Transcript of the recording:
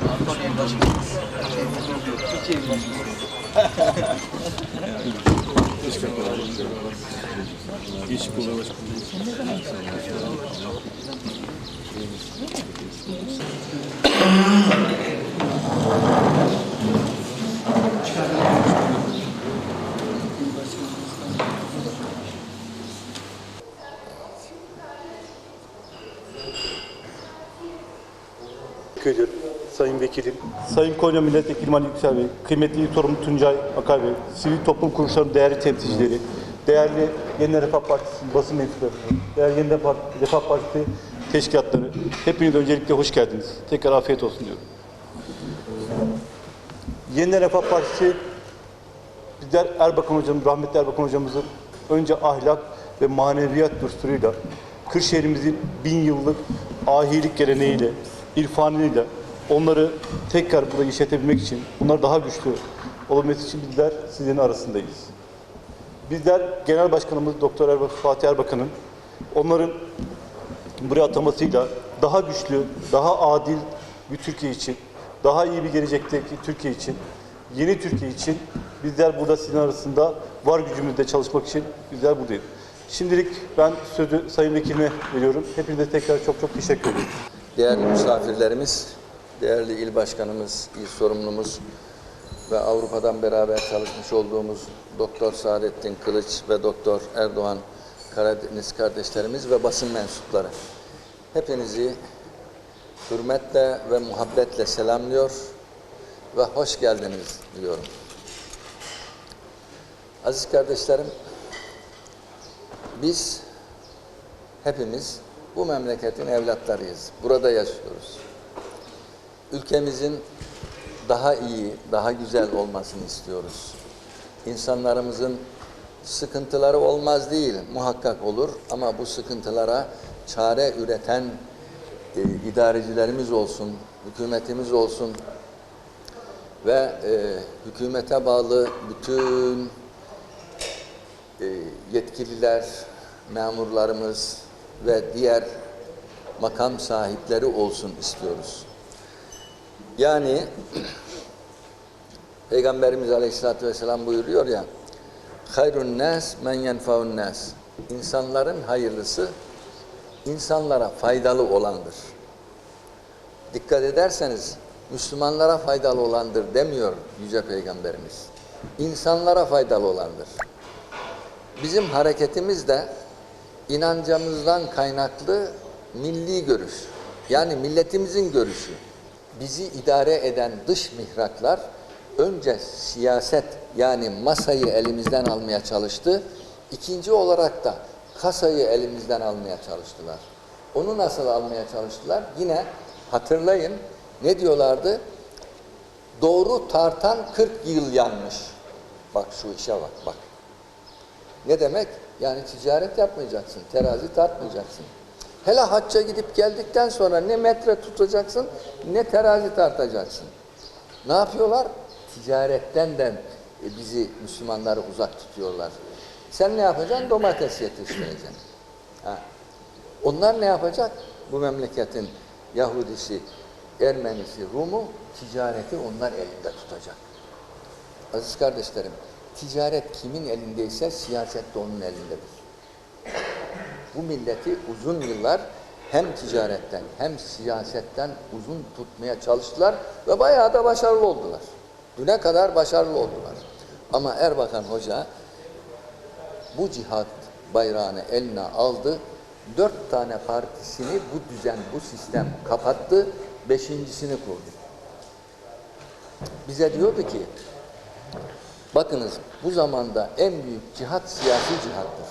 Kolları Başkanı. Teşekkür ediyorum. Sayın Vekilim, Sayın Konya Milletvekili Ali Yüksel Bey, kıymetli İl Sorumlu Tuncay Akar Bey, sivil toplum kuruluşlarının değerli temsilcileri, değerli Yeni Refah Partisi basın mensupları, değerli Yeni Refah Partisi teşkilatları, hepiniz öncelikle hoş geldiniz. Tekrar afiyet olsun diyorum. Yeni Refah Partisi bizler Erbakan hocamız, rahmetli Erbakan hocamızın önce ahlak ve maneviyat düsturuyla Kırşehir'imizin bin yıllık ahilik geleneğiyle, irfanıyla onları tekrar burada işletebilmek için, bunlar daha güçlü olabilmesi için bizler sizin arasındayız. Bizler Genel Başkanımız Doktor Erba- Fatih Erbakan'ın onların buraya atamasıyla daha güçlü, daha adil bir Türkiye için, daha iyi bir gelecekteki Türkiye için, yeni Türkiye için bizler burada sizin arasında var gücümüzle çalışmak için bizler buradayız. Şimdilik ben sözü Sayın Vekilime veriyorum. Hepinize tekrar çok çok teşekkür ederim. Değerli misafirlerimiz, değerli il başkanımız, il sorumlumuz ve Avrupa'dan beraber çalışmış olduğumuz Doktor Saadettin Kılıç ve Doktor Erdoğan Karadeniz kardeşlerimiz ve basın mensupları. Hepinizi hürmetle ve muhabbetle selamlıyor ve hoş geldiniz diyorum. Aziz kardeşlerim, biz hepimiz bu memleketin evlatlarıyız. Burada yaşıyoruz. Ülkemizin daha iyi, daha güzel olmasını istiyoruz. İnsanlarımızın sıkıntıları olmaz değil, muhakkak olur ama bu sıkıntılara çare üreten e, idarecilerimiz olsun, hükümetimiz olsun ve e, hükümete bağlı bütün e, yetkililer, memurlarımız ve diğer makam sahipleri olsun istiyoruz. Yani Peygamberimiz Aleyhisselatü Vesselam buyuruyor ya hayrun nas men yenfaun nas İnsanların hayırlısı insanlara faydalı olandır. Dikkat ederseniz Müslümanlara faydalı olandır demiyor Yüce Peygamberimiz. İnsanlara faydalı olandır. Bizim hareketimiz de inancımızdan kaynaklı milli görüş. Yani milletimizin görüşü. Bizi idare eden dış mihraklar önce siyaset yani masayı elimizden almaya çalıştı. İkinci olarak da kasayı elimizden almaya çalıştılar. Onu nasıl almaya çalıştılar? Yine hatırlayın ne diyorlardı? Doğru tartan 40 yıl yanmış. Bak şu işe bak bak. Ne demek? Yani ticaret yapmayacaksın, terazi tartmayacaksın. Hele hacca gidip geldikten sonra ne metre tutacaksın, ne terazi tartacaksın. Ne yapıyorlar? Ticaretten de e, bizi Müslümanları uzak tutuyorlar. Sen ne yapacaksın? Domates yetiştireceksin. Ha. Onlar ne yapacak? Bu memleketin Yahudisi, Ermenisi, Rumu ticareti onlar elinde tutacak. Aziz kardeşlerim, ticaret kimin elindeyse siyaset de onun elindedir. Bu milleti uzun yıllar hem ticaretten hem siyasetten uzun tutmaya çalıştılar ve bayağı da başarılı oldular. Düne kadar başarılı oldular. Ama Erbakan Hoca bu cihat bayrağını eline aldı. Dört tane partisini bu düzen, bu sistem kapattı. Beşincisini kurdu. Bize diyordu ki, bakınız bu zamanda en büyük cihat siyasi cihattır.